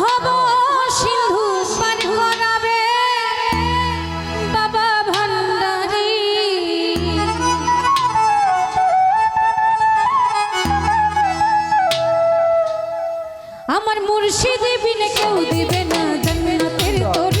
ভব সিন্ধু পার করাবে। বাবা আমার মুর্শিদ বিনে কেউ দিবে না জান্নাতের তোর।